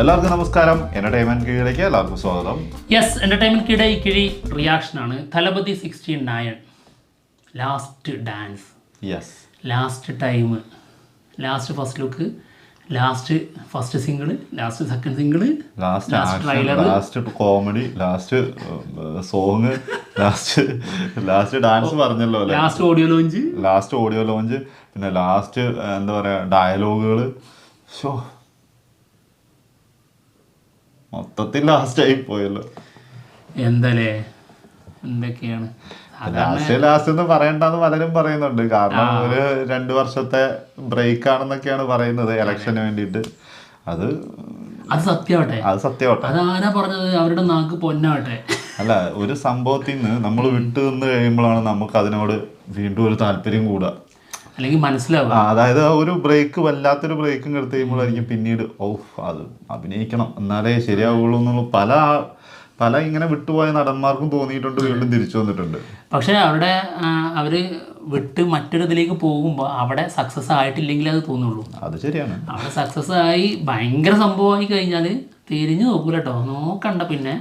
എല്ലാവർക്കും നമസ്കാരം. എന്റർടൈൻമെന്റ് കീഴിലേക്ക് എല്ലാവർക്കും സ്വാഗതം. യെസ് എന്റർടൈൻമെന്റ് കീഴെ ഈ കിഴി റിയാക്ഷൻ ആണ്. Thalapathy sixty nine last dance yes last time last first look last first single last second single last Last last comedy last song last last dance പറഞ്ഞല്ലോ അല്ലേ? Last audio launch last audio launch പിന്നെ last എന്താ പറയാ ഡയലോഗുകൾ show മൊത്തത്തിൽ last ആയി പോയല്ലോ. എന്തല്ലേ? എന്തൊക്കെയാണ്? ലാസ്റ്റ് ലാസ്റ്റ് എന്ന് പറയണ്ടെന്ന് പലരും പറയുന്നുണ്ട്. കാരണം ഒരു രണ്ടു വർഷത്തെ ബ്രേക്ക് ആണെന്നൊക്കെയാണ് പറയുന്നത് ഇലക്ഷന് വേണ്ടിയിട്ട്. അത് അത് സത്യമാവട്ടെ. അത് സത്യമാട്ടെ അതാരാ പറഞ്ഞത്? അവരുടെ നാക്ക് പൊന്നാവട്ടെ. അല്ല ഒരു സംഭവത്തിൽ നിന്ന് നമ്മൾ വിട്ടു നിന്ന് കഴിയുമ്പോഴാണ് നമുക്ക് അതിനോട് വീണ്ടും ഒരു താല്പര്യം കൂടുക. അല്ലെങ്കിൽ മനസ്സിലാവുക. അതായത് ആ ഒരു ബ്രേക്ക് വല്ലാത്തൊരു ബ്രേക്കും എടുത്തു കഴിയുമ്പോഴായിരിക്കും പിന്നീട് ഓ അത് അഭിനയിക്കണം. എന്നാലേ ശരിയാവുള്ളൂ എന്നുള്ള പല പല ഇങ്ങനെ വിട്ടുപോയ നടന്മാർക്കും തോന്നിയിട്ടുണ്ട് വീണ്ടും തിരിച്ചു വന്നിട്ടുണ്ട്. പക്ഷേ അവിടെ അവർ അവർ വിട്ട് മറ്റൊരു ഇതിലേക്ക് പോകുമ്പോൾ അവിടെ സക്സസ് ആയിട്ടില്ലെങ്കിൽ അത് തോന്നുള്ളൂ. അത് ശരിയാണ്. അവിടെ സക്സസ് ആയി ഭയങ്കര സംഭവമായി കഴിഞ്ഞാൽ തിരിഞ്ഞു നോക്കൂല കേട്ടോ നോക്കണ്ട പിന്നെ.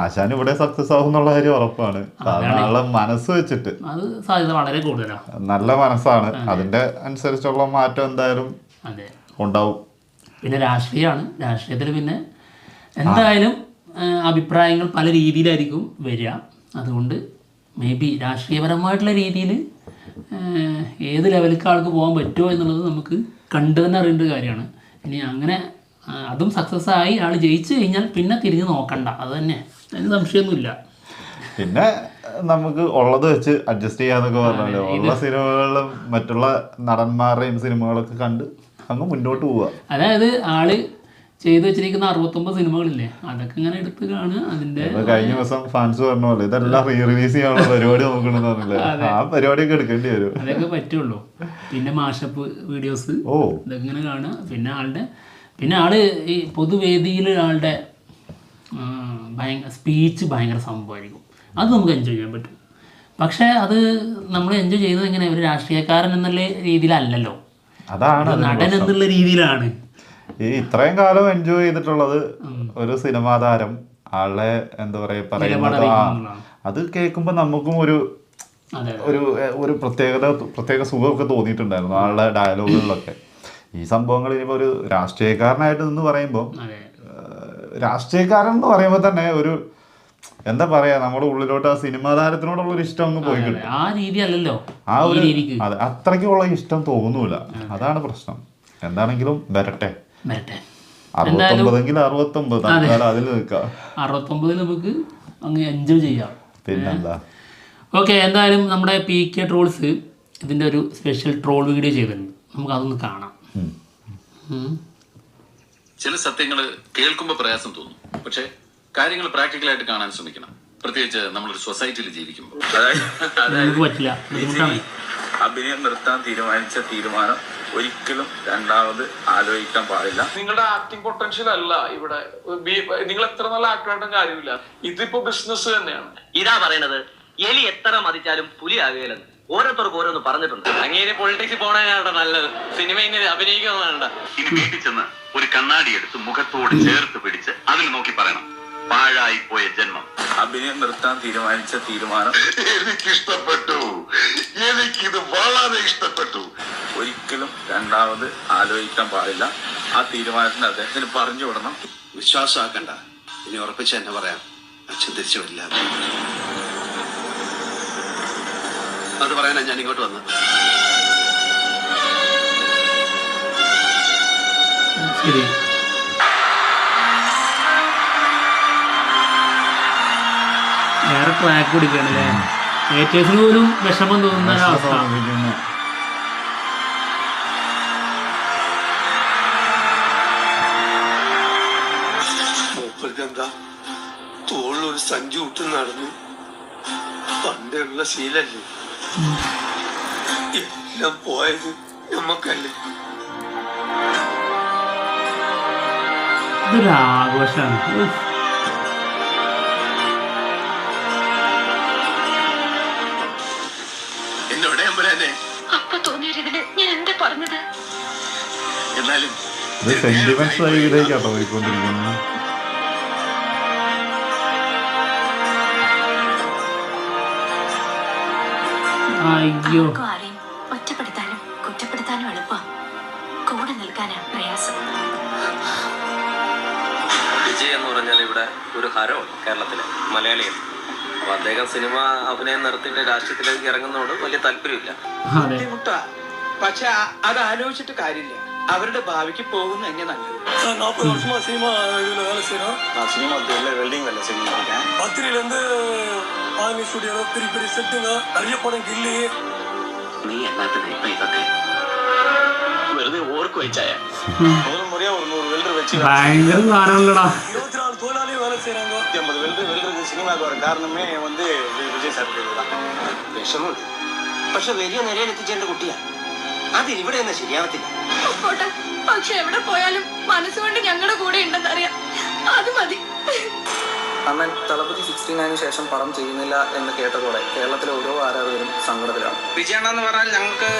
ആശാൻ ഇവിടെ സക്സസ് ആവും എന്നുള്ള കാര്യം ഉറപ്പാണ്. കാരണം മനസ്സ് വെച്ചിട്ട്. അത് സാധ്യത വളരെ കൂടുതലാണ് നല്ല മനസ്സാണ്. അതിന്റെ അനുസരിച്ചുള്ള മാറ്റം എന്തായാലും ഉണ്ടാവും. പിന്നെ രാഷ്ട്രീയമാണ് രാഷ്ട്രീയത്തിൽ പിന്നെ എന്തായാലും അഭിപ്രായങ്ങൾ പല രീതിയിലായിരിക്കും വരിക. അതുകൊണ്ട് മേ ബി രാഷ്ട്രീയപരമായിട്ടുള്ള രീതിയിൽ ഏത് ലെവലിലേക്ക് ആൾക്ക് പോകാൻ പറ്റുമോ എന്നുള്ളത് നമുക്ക് കണ്ടു തന്നെ അറിയേണ്ട ഒരു കാര്യമാണ്. ഇനി അങ്ങനെ അതും സക്സസ് ആയി ആൾ ജയിച്ചു കഴിഞ്ഞാൽ പിന്നെ തിരിഞ്ഞ് നോക്കണ്ട. അത് തന്നെ. അതിന് സംശയമൊന്നുമില്ല. പിന്നെ നമുക്ക് ഉള്ളത് വെച്ച് അഡ്ജസ്റ്റ് ചെയ്യാന്നൊക്കെ പറഞ്ഞല്ലോ ഉള്ള സിനിമകളിലും മറ്റുള്ള നടന്മാരുടെയും സിനിമകളൊക്കെ കണ്ട് അങ്ങ് മുന്നോട്ട് പോവുക. അതായത് ആൾ ചെയ്തു വെച്ചിരിക്കുന്ന അറുപത്തൊമ്പത് സിനിമകളില്ലേ അതൊക്കെ ഇങ്ങനെ എടുത്ത് കാണുക അതിന്റെ കഴിഞ്ഞ ദിവസം ഫാൻസ് പറഞ്ഞ പോലെ ഇതെല്ലാം റീ റിലീസ് ചെയ്യാനുള്ള പരിപാടി നോക്കണമെന്ന് പറഞ്ഞില്ലേ ആ പരിപാടിയൊക്കെ എടുക്കേണ്ടി വരും. അതൊക്കെ പറ്റുള്ളൂ. പിന്നെ മാഷപ്പ് വീഡിയോസ് ഓ. ഇതൊക്കെ ഇങ്ങനെ കാണുക പിന്നെ ആളുടെ പിന്നെ ആൾ ഈ പൊതുവേദിയിൽ ആളുടെ ഭയങ്കര സ്പീച്ച് ഭയങ്കര സംഭവമായിരിക്കും. അത് നമുക്ക് എൻജോയ് ചെയ്യാൻ പറ്റും. പക്ഷേ അത് നമ്മൾ എൻജോയ് ചെയ്യുന്നത് എങ്ങനെ? ഒരു രാഷ്ട്രീയക്കാരൻ എന്നുള്ള രീതിയിലല്ലല്ലോ. അതാണ് നടൻ എന്നുള്ള രീതിയിലാണ്. ഈ ഇത്രയും കാലം എൻജോയ് ചെയ്തിട്ടുള്ളത് ഒരു സിനിമാ താരം ആളെ എന്താ പറയാ പറയുന്നത്. അത് കേൾക്കുമ്പോ നമുക്കും ഒരു ഒരു ഒരു പ്രത്യേകത പ്രത്യേക സുഖമൊക്കെ തോന്നിയിട്ടുണ്ടായിരുന്നു ആളുടെ ഡയലോഗുകളിലൊക്കെ ഈ സംഭവങ്ങൾ ഇനിയിപ്പോ ഒരു രാഷ്ട്രീയക്കാരനായിട്ട് നിന്ന് പറയുമ്പോൾ രാഷ്ട്രീയക്കാരൻ എന്ന് പറയുമ്പോൾ തന്നെ ഒരു എന്താ പറയാ നമ്മുടെ ഉള്ളിലോട്ട് ആ സിനിമാ താരത്തിനോടുള്ള ഒരു ഇഷ്ടം അങ്ങ് പോയി കിട്ടും. ആ രീതി അല്ലല്ലോ ആ ഒരു അതെ അത്രയ്ക്കുള്ള ഇഷ്ടം തോന്നൂല അതാണ് പ്രശ്നം. എന്താണെങ്കിലും വരട്ടെ. വരട്ടെ. അറുപത്തൊമ്പതെങ്കിൽ അറുപത്തൊമ്പത്. തൽക്കാലം അതിൽ നിൽക്കാം. അറുപത്തൊമ്പതിൽ നമുക്ക് അങ്ങ് എൻജോയ് ചെയ്യാം. പിന്നെന്താ? ഓക്കെ എന്തായാലും നമ്മുടെ പി കെ ട്രോൾസ് ഇതിന്റെ ഒരു സ്പെഷ്യൽ ട്രോൾ വീഡിയോ ചെയ്തിട്ടുണ്ട്. നമുക്ക് അതൊന്ന് കാണാം. ചില സത്യങ്ങൾ കേൾക്കുമ്പോൾ പ്രയാസം തോന്നും. പക്ഷെ കാര്യങ്ങൾ പ്രാക്ടിക്കലായിട്ട് കാണാൻ ശ്രമിക്കണം. പ്രത്യേകിച്ച് നമ്മളൊരു സൊസൈറ്റിയിൽ ജീവിക്കുമ്പോൾ അതായത് അഭിനയം നിർത്താൻ തീരുമാനിച്ച തീരുമാനം ഒരിക്കലും രണ്ടാമത് ആലോചിക്കാൻ പാടില്ല. നിങ്ങളുടെ ആക്ടിംഗ് പൊട്ടൻഷ്യൽ അല്ല ഇവിടെ. നിങ്ങൾ എത്ര നല്ല ആക്ടറായിട്ടും കാര്യമില്ല. ഇതിപ്പോ ബിസിനസ് തന്നെയാണ്. ഇതാ പറയണത്. എലി എത്ര മതിച്ചാലും പുലി ആകുകയില്ലെന്ന് ഓരോരുത്തർക്ക് ഓരോന്ന് പറഞ്ഞിട്ടുണ്ട്. അങ്ങേര് പൊളിറ്റിക്സ് പോണേട്ടാ നല്ലത്. സിനിമയിൽ ഇനി അഭിനയിക്കുന്നതാണ് ഇനി വീട്ടിൽ ചെന്ന് ഒരു കണ്ണാടി എടുത്ത് മുഖത്തോട് ചേർത്ത് പിടിച്ച് അതിൽ നോക്കി പറയണം. പാഴായി പോയ ജന്മം. അഭിനയം നിർത്താൻ തീരുമാനിച്ച തീരുമാനം. എനിക്ക് എനിക്കിഷ്ടപ്പെട്ടു. എനിക്കിത് വളരെ ഇഷ്ടപ്പെട്ടു. ഒരിക്കലും രണ്ടാമത് ആലോചിക്കാൻ പാടില്ല. ആ തീരുമാനത്തിന് അദ്ദേഹത്തിന് പറഞ്ഞു വിടണം. വിശ്വാസമാക്കണ്ട. ഇനി ഉറപ്പിച്ച് തന്നെ പറയാം. അച്ഛൻ തിരിച്ചു വരില്ല. അത് പറയാനാണ് ഞാൻ ഇങ്ങോട്ട് വന്നത്. ശരി. വേറെ ട്രാക്ക് കൊടുക്കുകയാണ് അല്ലേ ഏറ്റേഴ്സിന് പോലും വിഷമം തോന്നുന്ന അവസ്ഥ പിന്നെ മൂപ്പർക്ക് എന്താ തോളിലൊരു സഞ്ചി വിട്ട് നടന്നു. പണ്ടുള്ള ശീലല്ലേ? എല്ലാം പോയത് നമുക്കല്ലേ ഇതൊരു ആഘോഷമാണ്. ഉഫ്. എന്നോട് അമ്പലന്നെ അപ്പൊ തോന്നിയൊരിതിന് ഞാൻ എന്താ പറഞ്ഞത്? എന്നാലും ഇത് ആയി സൈഡിലേക്കാട്ടോ പോയിക്കൊണ്ടിരിക്കുന്നത്. അയ്യോ ആർക്കും ആരെയും ഒറ്റപ്പെടുത്താനും കുറ്റപ്പെടുത്താനും എളുപ്പം കൂടെ നിൽക്കാനാണ് പ്രയാസം വിജയ് എന്ന് പറഞ്ഞാൽ ഇവിടെ ഒരു ഹരമാണ് കേരളത്തിലെ മലയാളിയാണ് അപ്പൊ അദ്ദേഹം സിനിമ അഭിനയം നിർത്തിയിട്ട് രാഷ്ട്രീയത്തിലേക്ക് ഇറങ്ങുന്നതോട് വലിയ താല്പര്യമില്ല അതെ ബുദ്ധിമുട്ടാ പക്ഷെ ആ- അത് ആലോചിച്ചിട്ട് കാര്യമില്ല അവരുടെ ഭാവിക്ക് പോകുന്ന തന്നെ നല്ലത് நாற்பது வருஷமா சினிமா இதுல வேலை செய்யறோம் நான் சினிமா துறையில் வெல்டிங் வேலை செஞ்சுட்டு இருக்கேன் பத்திரியில இருந்து ஆர்மி ஸ்டுடியோ பெரிய பெரிய செட்டுங்க நிறைய படம் கில்லி നീ എന്നാത്തിനാ ഇപ്പൊ ഇതൊക്കെ വെറുതെ ഓർക്ക് വെച്ചായ முதல் முறையாக ஒரு நூறு வெல்டர் வச்சு ഭയങ്കര സാധനമല്ലടാ இருபத்தி நாலு தொழிலாளியும் வேலை செய்யறாங்க ஐம்பது வெல்டர் வெல்டருக்கு சினிமாவுக்கு வர காரணமே வந்து வி- விஜய் சார் தான் വിഷമമുണ്ട് പക്ഷെ വലിയ നിലയിൽ എത്തിച്ചേണ്ട കുട്ടിയാ അതിന് ഇവിടെ ഒന്നും ശരിയാവത്തില്ല പോട്ടെ പക്ഷെ എവിടെ പോയാലും മനസ്സുകൊണ്ട് ഞങ്ങളുടെ കൂടെ ഉണ്ടെന്നറിയാം അത് മതി അമ്മൻ തളപതി സിക്സ്റ്റി നയന് ശേഷം പടം ചെയ്യുന്നില്ല എന്ന് കേട്ടതോടെ കേരളത്തിലെ ഓരോ ആരാധകരും സങ്കടത്തിലാണ്. വിജയണ്ണ എന്ന് പറഞ്ഞാൽ ഞങ്ങൾക്ക്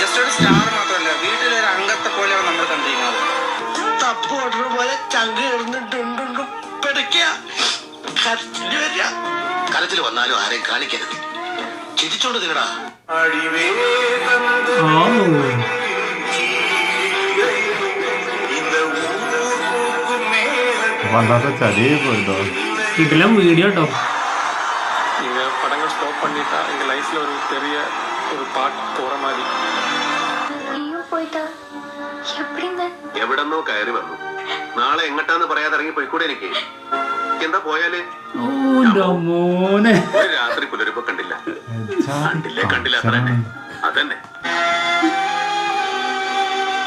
ജസ്റ്റ് ഒരു സ്റ്റാർ മാത്രമല്ല വീട്ടിലെ ഒരു അംഗത്തെ പോലെയാണ് നമ്മൾ കണ്ടിരിക്കുന്നത്. തപ്പ് ഓർഡർ പോലെ ചങ്ക് ഇടുന്നിട്ടുണ്ട് കലത്തിൽ വന്നാലും ആരെയും കാണിക്കരുത്. ചിരിച്ചോണ്ട് തീടാ അടിവേദന വല്ലാത്ത ചടിയായി പോയിട്ടോ ഇതിലും വീഡിയോ കേട്ടോ நீங்க படங்கள் ஸ்டாப் பண்ணிட்டா எங்க லைஃப்ல ஒரு பெரிய ஒரு பார்ட் போற மாதிரி അയ്യോ പോയിട്ടാ എപ്പിടിന്ന് എവിടെന്നോ കയറി വന്നു നാളെ എങ്ങട്ടാന്ന് പറയാതെ ഇറങ്ങി പോയിക്കൂടെ എനിക്ക് എന്താ പോയാല് ഓ എൻ്റെ മോനെ ഒരു രാത്രി പുലരുമ്പോ കണ്ടില്ല കണ്ടില്ലേ കണ്ടില്ല അത്ര തന്നെ അതന്നെ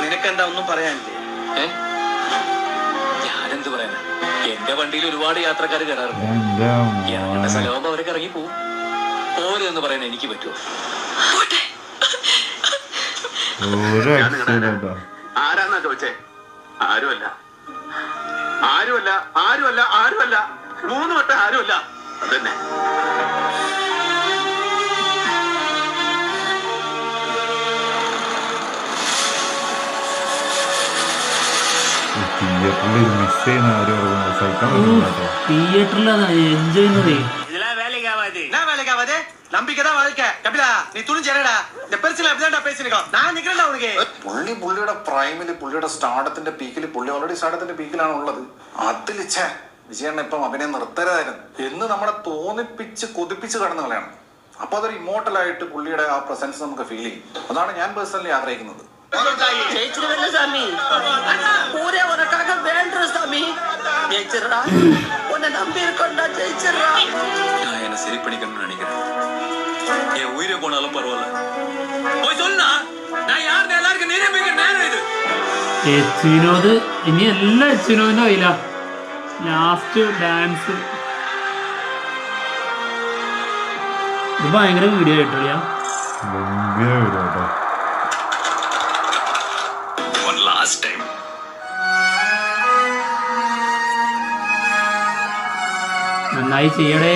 നിനക്കെന്താ ഒന്നും പറയാനില്ലേ ഞാനെന്ത് പറയാനാ എന്റെ വണ്ടിയിൽ ഒരുപാട് യാത്രക്കാർ കയറാറുണ്ട്. ഞങ്ങളുടെ ഇറങ്ങേണ്ട സ്ഥലമാകുമ്പോ അവരൊക്കെ ഇറങ്ങി പോവും. പോരെന്ന് പറയാൻ എനിക്ക് പറ്റുമോ ആരാന്നാ ചോദിച്ചേ ആരുമല്ല. ആരുമല്ല ആരുമല്ല ആരുമല്ല. മൂന്ന് വട്ടം ആരുമല്ല. അതന്നെ. തിയേറ്ററിൽ മിസ് ചെയ്യുന്ന കാര്യം ഓർക്കുമ്പോൾ സഹിക്കാൻ പറ്റുന്നില്ല കേട്ടോ തിയേറ്ററിൽ അത് എൻജോയ് ചെയ്യുന്നതേ என்ன வேலைக்கு ஆகாது நம்பிக்கை தான் வாழ்க்கை கபிலா நீ துணிஞ்சடா இந்த பெருசுல அப்படிதான்டா பேசிருக்கோம் நான் நிக்கிறேன்டா உனக்கு പുള്ളി പുള്ളിയുടെ പ്രൈമില് പുള്ളിയുടെ സ്റ്റാർഡത്തിന്റെ പീക്കിൽ പുള്ളി ഓൾറെഡി സ്റ്റാർഡത്തിന്റെ പീക്കിലാണ് ഉള്ളത് അതിൽ ഛേ വിജയണ്ണ ഇപ്പം അഭിനയം നിർത്തരുതായിരുന്നു എന്ന് നമ്മളെ തോന്നിപ്പിച്ച് കൊതിപ്പിച്ച് കടന്നു കളയാണ് അപ്പൊ അതൊരു ഇമോട്ടൽ ആയിട്ട് പുള്ളിയുടെ ആ പ്രസൻസ് നമുക്ക് ഫീൽ ചെയ്യും അതാണ് ഞാൻ പേഴ്സണലി ആഗ്രഹിക്കുന്നത് ஜெயிச்சிருவேன் சாமி ஊரே உனக்காக வேண்டுற சாமி ஜெயிச்சிடுறா உன்னை நம்பி இருக்கோம்டா ஜெயிச்சிடுறா நான் என்ன சரி பண்ணிக்கணும்னு நினைக்கிறேன் என் உயிரை போனாலும் பரவாயில்ல போய் சொல்லுண்ணா நான் யாருன்னு எல்லாருக்கும் நிரூபிக்கிற நேரம் இது എച്ചിനോത് ഇനി എല്ലാം എച്ചിനോന്റെ കയ്യിലാ ലാസ്റ്റ് ഡാൻസ് ഇത് ഭയങ്കര വീഡിയോ ആയിട്ടില്ല ഭയങ്കര വീഡിയോ കേട്ടോ നന്നായി ചെയ്യണേ.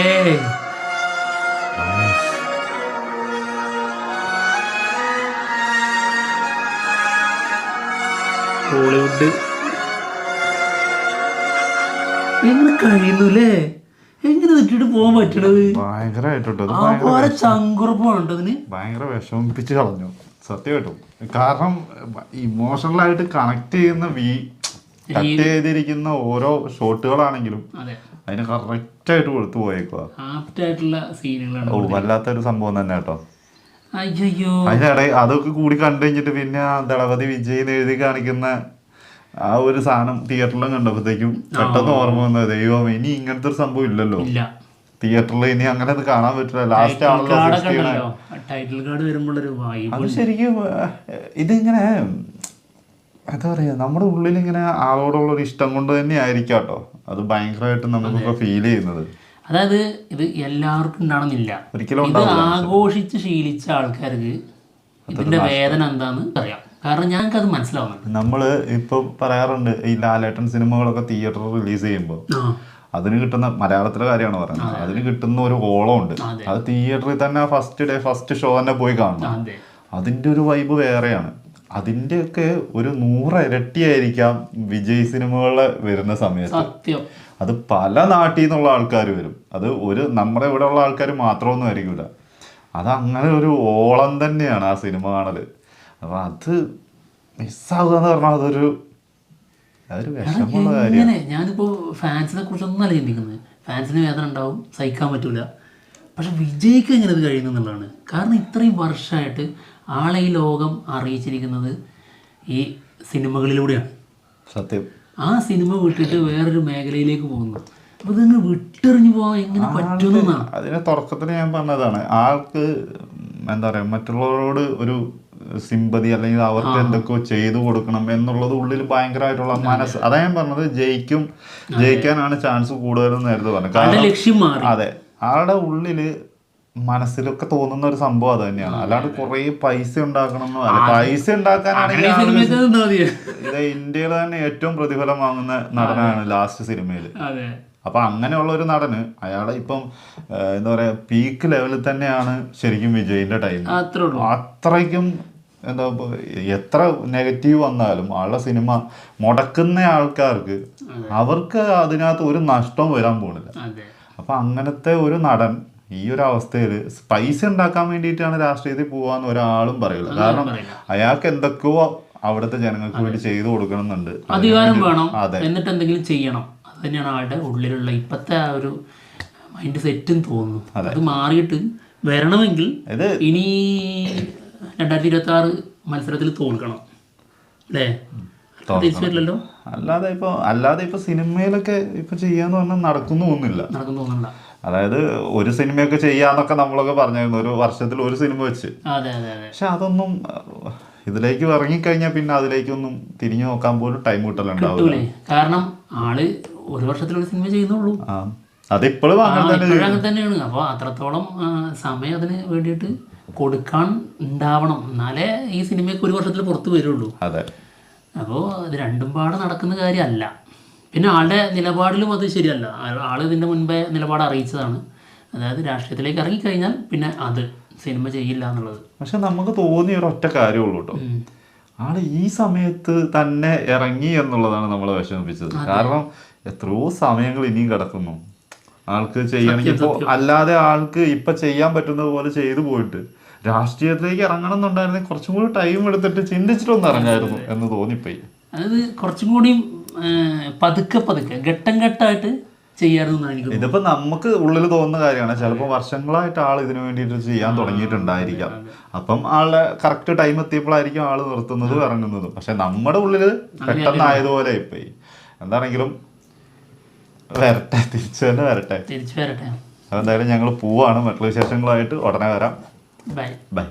ഹോളിവുഡ്. എങ്ങനെ കഴിയുന്നുല്ലേ? എങ്ങനെ വിട്ടിട്ട് പോകാൻ പറ്റണത്? ഭയങ്കര. ചങ്കുറപ്പാണ് അതിന്? ഭയങ്കര വിഷമിപ്പിച്ച് കളഞ്ഞു. സത്യമായിട്ടും. കാരണം ഇമോഷണലായിട്ട് കണക്ട് ചെയ്യുന്ന വീ കട്ട് ചെയ്തിരിക്കുന്ന ഓരോ ഷോട്ടുകളാണെങ്കിലും അതിന് കറക്റ്റ് ആയിട്ട് കൊടുത്തു പോയേക്കുക ആപ്റ്റ് ആയിട്ടുള്ള സീനുകളാണ് വല്ലാത്തൊരു സംഭവം തന്നെ കേട്ടോ. അയ്യോ അതിനിടെ അതൊക്കെ കൂടി കണ്ടു കഴിഞ്ഞിട്ട് പിന്നെ ദളപതി വിജയ് എഴുതി കാണിക്കുന്ന ആ ഒരു സാധനം തിയേറ്ററിലും കണ്ടപ്പോഴത്തേക്കും പെട്ടെന്ന് ഓർമ്മ വന്നത് ദൈവം ഇനി ഇങ്ങനത്തെ ഒരു സംഭവം ഇല്ലല്ലോ. ഇല്ല. തിയേറ്ററിൽ ഇനി അങ്ങനെ അത് കാണാൻ പറ്റില്ല. ലാസ്റ്റ് ആണല്ലോ ടൈറ്റിൽ കാർഡ് വരുമ്പോൾ ശരിക്കും ഇതിങ്ങനെ എന്താ പറയാ നമ്മുടെ ഉള്ളിൽ ഇങ്ങനെ ആളോടുള്ള ഒരു ഇഷ്ടം കൊണ്ട് തന്നെ ആയിരിക്കാം കേട്ടോ അത് ഭയങ്കരമായിട്ട് നമുക്കൊക്കെ ഫീൽ ചെയ്യുന്നത്. അതായത് ഇത് എല്ലാവർക്കും ഉണ്ടാകുന്നില്ല ഒരിക്കലും ഇത്. ആഘോഷിച്ച് ശീലിച്ച ആൾക്കാർക്ക് ഇതിന്റെ വേദന എന്താന്ന് അറിയാം. കാരണം ഞങ്ങൾക്ക് അത് മനസ്സിലാവുന്നുണ്ട്. നമ്മൾ ഇപ്പൊ പറയാറുണ്ട് ഈ ലാലേട്ടൻ സിനിമകളൊക്കെ തിയേറ്ററിൽ റിലീസ് ചെയ്യുമ്പോൾ അതിന് കിട്ടുന്ന മലയാളത്തിലെ കാര്യമാണ് പറയുന്നത്. അതിന് കിട്ടുന്ന ഒരു ഓളം ഉണ്ട് അത് തിയേറ്ററിൽ തന്നെ ഫസ്റ്റ് ഡേ ഫസ്റ്റ് ഷോ തന്നെ പോയി കാണണം. അതെ. അതിന്റെ ഒരു വൈബ് വേറെയാണ്. അതിന്റെയൊക്കെ ഒരു നൂറ് ഇരട്ടിയായിരിക്കാം വിജയ് സിനിമകളിൽ വരുന്ന സമയത്ത്. സത്യം. അത് പല നാട്ടിൽ നിന്നുള്ള ആൾക്കാർ വരും. അത് ഒരു നമ്മുടെ ഇവിടെ ഉള്ള ആൾക്കാർ മാത്രമൊന്നും ആയിരിക്കില്ല അത് അങ്ങനെ ഒരു ഓളം തന്നെയാണ് ആ സിനിമ കാണൽ അപ്പം അത് മിസ്സാവുക എന്ന് പറഞ്ഞാൽ അതൊരു അതൊരു വിഷമമുള്ള കാര്യമാണ് ഞാനിപ്പോൾ ഫാൻസിനെ കുറിച്ചൊന്നും അല്ല ചിന്തിക്കുന്നത് ഫാൻസിന് വേദന ഉണ്ടാവും സഹിക്കാൻ പറ്റൂല. പക്ഷെ വിജയ്ക്ക് എങ്ങനെ അത് കഴിയുന്നു എന്നുള്ളതാണ്. കാരണം ഇത്രയും വർഷമായിട്ട് ആളെ ഈ ലോകം അറിയിച്ചിരിക്കുന്നത് ഈ സിനിമകളിലൂടെയാണ്. സത്യം. ആ സിനിമ വിട്ടിട്ട് വേറൊരു മേഖലയിലേക്ക് പോകുന്നു. അപ്പോൾ ഇതങ്ങ് വിട്ടെറിഞ്ഞു പോകാൻ എങ്ങനെ പറ്റുമെന്നാണ് അതിനെ തുടക്കത്തിന് ഞാൻ പറഞ്ഞതാണ്. ആൾക്ക് എന്താ പറയാ മറ്റുള്ളവരോട് ഒരു സിമ്പതി അല്ലെങ്കിൽ അവർക്ക് എന്തൊക്കെയോ ചെയ്തു കൊടുക്കണം എന്നുള്ളത് ഉള്ളിൽ ഭയങ്കരമായിട്ടുള്ള മനസ്സ്. അതാ ഞാൻ പറഞ്ഞത് ജയിക്കും ജയിക്കാനാണ് ചാൻസ് കൂടുതലെന്ന് നേരത്തെ പറഞ്ഞു. കാരണം അതെ. ആളുടെ ഉള്ളിൽ മനസ്സിലൊക്കെ തോന്നുന്ന ഒരു സംഭവം അത് തന്നെയാണ്. അല്ലാണ്ട് കുറേ പൈസ ഉണ്ടാക്കണം പൈസ ഉണ്ടാക്കാനാണെങ്കിൽ ഇത് ഇന്ത്യയിൽ തന്നെ ഏറ്റവും പ്രതിഫലം വാങ്ങുന്ന നടനാണ് ലാസ്റ്റ് സിനിമയിൽ. അതെ. അപ്പൊ അങ്ങനെയുള്ള ഒരു നടന് അയാളെ ഇപ്പം എന്താ പറയാ പീക്ക് ലെവലിൽ തന്നെയാണ് ശരിക്കും വിജയിന്റെ ടൈം അത്രയ്ക്കും എന്താ എത്ര നെഗറ്റീവ് വന്നാലും ആളുടെ സിനിമ മുടക്കുന്ന ആൾക്കാർക്ക് അവർക്ക് അതിനകത്ത് ഒരു നഷ്ടവും വരാൻ പോണില്ല. അപ്പൊ അങ്ങനത്തെ ഒരു നടൻ ഈ ഒരു അവസ്ഥയിൽ പൈസ ഉണ്ടാക്കാൻ വേണ്ടിയിട്ടാണ് രാഷ്ട്രീയത്തിൽ പോവാന്ന് ഒരാളും പറയില്ല. കാരണം അയാൾക്ക് എന്തൊക്കെയോ അവിടുത്തെ ജനങ്ങൾക്ക് വേണ്ടി ചെയ്തു കൊടുക്കണമെന്നുണ്ട്. അധികാരം വേണം. എന്നിട്ട് എന്തെങ്കിലും ചെയ്യണം. അത് തന്നെയാണ് ആളുടെ ഉള്ളിലുള്ള ഇപ്പത്തെ ആ ഒരു മൈൻഡ് സെറ്റും തോന്നുന്നു. അത്. മാറിയിട്ട് വരണമെങ്കിൽ ഇനി രണ്ടായിരത്തി ഇരുപത്തി ആറ് മത്സരത്തിൽ തോൽക്കണം. അല്ലേ അല്ലാതെ ഇപ്പൊ അല്ലാതെ ഇപ്പൊ സിനിമയിലൊക്കെ ഇപ്പൊ ചെയ്യാന്ന് പറഞ്ഞാൽ നടക്കുന്നു തോന്നുന്നില്ല നടക്കുന്നു തോന്നണ്ട അതായത് ഒരു സിനിമയൊക്കെ ചെയ്യാന്നൊക്കെ നമ്മളൊക്കെ പറഞ്ഞിരുന്നു ഒരു വർഷത്തിൽ ഒരു സിനിമ വെച്ച്. അതെ അതെ അതെ. പക്ഷെ അതൊന്നും ഇതിലേക്ക് ഇറങ്ങിക്കഴിഞ്ഞാൽ പിന്നെ അതിലേക്കൊന്നും തിരിഞ്ഞു നോക്കാൻ പോലും ടൈം കിട്ടലുണ്ടാവില്ല. കിട്ടൂലേ? കാരണം ആൾ ഒരു വർഷത്തിൽ ഒരു സിനിമ ചെയ്യുന്നുള്ളൂ. അതിപ്പോഴും അങ്ങനെ തന്നെയാണ്. അപ്പോൾ അത്രത്തോളം സമയം അതിന് വേണ്ടിയിട്ട് കൊടുക്കാൻ ഉണ്ടാവണം. എന്നാലേ ഈ സിനിമയൊക്കെ ഒരു വർഷത്തിൽ പുറത്തു വരുള്ളൂ. അതെ. അപ്പോൾ ഇത് രണ്ടും പാടെ നടക്കുന്ന കാര്യമല്ല. പിന്നെ ആളുടെ നിലപാടിലും അത് ശരിയല്ല. ആൾ ഇതിന്റെ മുൻപേ നിലപാട് അറിയിച്ചതാണ്. അതായത് രാഷ്ട്രീയത്തിലേക്ക് ഇറങ്ങിക്കഴിഞ്ഞാൽ പിന്നെ അത് സിനിമ ചെയ്യില്ല എന്നുള്ളത്. പക്ഷെ നമുക്ക് തോന്നിയ ഒരു ഒറ്റ കാര്യമുള്ളൂ കേട്ടോ ആൾ ഈ സമയത്ത് തന്നെ ഇറങ്ങി എന്നുള്ളതാണ് നമ്മളെ വിഷമിപ്പിച്ചത്. കാരണം എത്രയോ സമയങ്ങൾ ഇനിയും കിടക്കുന്നു. ആൾക്ക് ചെയ്യണമെങ്കിൽ ഇപ്പോൾ അല്ലാതെ ആൾക്ക് ഇപ്പം ചെയ്യാൻ പറ്റുന്നത് പോലെ ചെയ്തു പോയിട്ട് രാഷ്ട്രീയത്തിലേക്ക് ഇറങ്ങണം എന്നുണ്ടായിരുന്നെങ്കിൽ കുറച്ചും കൂടി ടൈം എടുത്തിട്ട് ചിന്തിച്ചിട്ടൊന്നും ഇറങ്ങായിരുന്നു എന്ന് തോന്നിപ്പോയി. അതായത് കുറച്ചും കൂടി പതുക്കെ പതുക്കെ ഘട്ടം ഘട്ടമായിട്ട് ചെയ്യാറുണ്ടായിരിക്കും എനിക്ക് ഇതിപ്പോ നമുക്ക് ഉള്ളിൽ തോന്നുന്ന കാര്യമാണ്. ചിലപ്പോൾ വർഷങ്ങളായിട്ട് ആൾ ഇതിനു വേണ്ടിയിട്ട് ചെയ്യാൻ തുടങ്ങിയിട്ടുണ്ടായിരിക്കാം. അപ്പം ആളുടെ കറക്റ്റ് ടൈം എത്തിയപ്പോഴായിരിക്കും ആൾ നിർത്തുന്നത് ഇറങ്ങുന്നത്. പക്ഷെ നമ്മുടെ ഉള്ളിൽ പെട്ടെന്ന് ആയതുപോലെ ഇപ്പോയി എന്താണെങ്കിലും വരട്ടെ തിരിച്ചു തന്നെ വരട്ടെ. തിരിച്ചു വരട്ടെ. അപ്പൊ എന്തായാലും ഞങ്ങൾ പോവാണ്. മറ്റുള്ള വിശേഷങ്ങളായിട്ട് ഉടനെ വരാം. ബൈ. ബൈ.